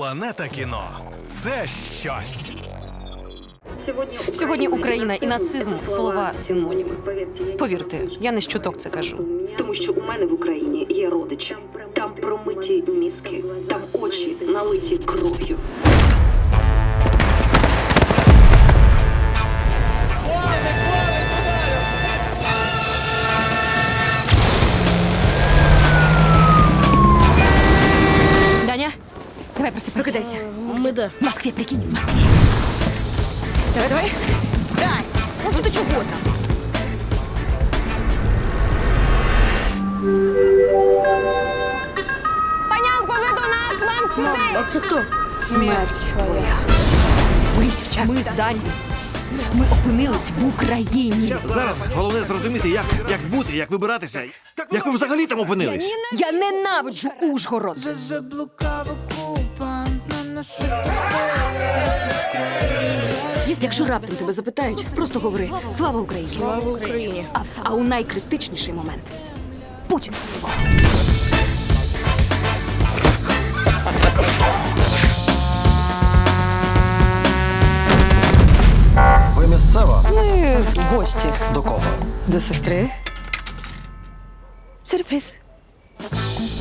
Планета кіно це щось. Сьогодні Україна і нацизм слова синоніми. Повірте, Повірте, я не щоток це кажу. Тому що у мене в Україні є родичі. Там промиті мізки, там очі налиті кров'ю. Проси, прокидайся. Ми де? В Москві, прикинь, в Москві. Давай, давай. Дай. Ну ти чого там? Панянко, ви до нас, вам сюди! А це хто? Смерть твоя. Ми, ми з Дані. Ми опинились в Україні. Зараз головне зрозуміти, як, як бути, як вибиратися, як ви взагалі там опинились. Я ненавиджу Ужгород. Заблукав наших Якщо раптом тебе запитають, просто говори Слава Україні! Слава Україні. А, а у найкритичніший момент Путін. Ви місцева? Ми гості До кого? до сестри. Сюрприз.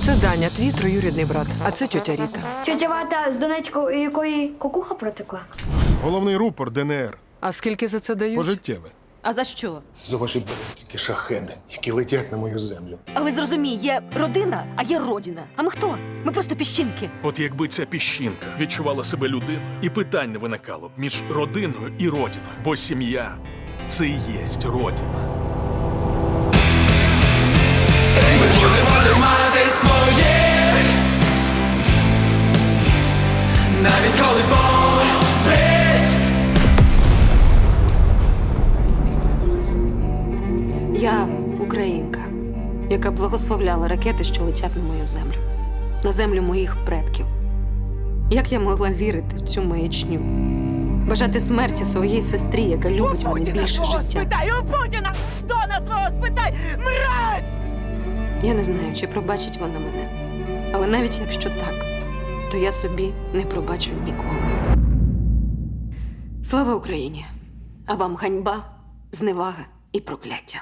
Це Даня, твій троюрідний брат, а це тьотя Ріта. Тетя Вата з Донецька, у якої кукуха протекла. Головний рупор ДНР. А скільки за це дають? Пожиттєве. А за що? За ваші блядські шахеди, які летять на мою землю. Але зрозумій, є родина, а є родина. А ми хто? Ми просто піщинки. От якби ця піщинка відчувала себе людиною, і питань не виникало б між родиною і родиною. Бо сім'я це і єсть родина. Українка, яка благословляла ракети, що летять на мою землю, на землю моїх предків. Як я могла вірити в цю маячню? Бажати смерті своїй сестрі, яка любить мене більше життя. Спитай у Путіна! Дона свого спитай! Мразь! Я не знаю, чи пробачить вона мене. Але навіть якщо так, то я собі не пробачу ніколи. Слава Україні! А вам ганьба, зневага і прокляття.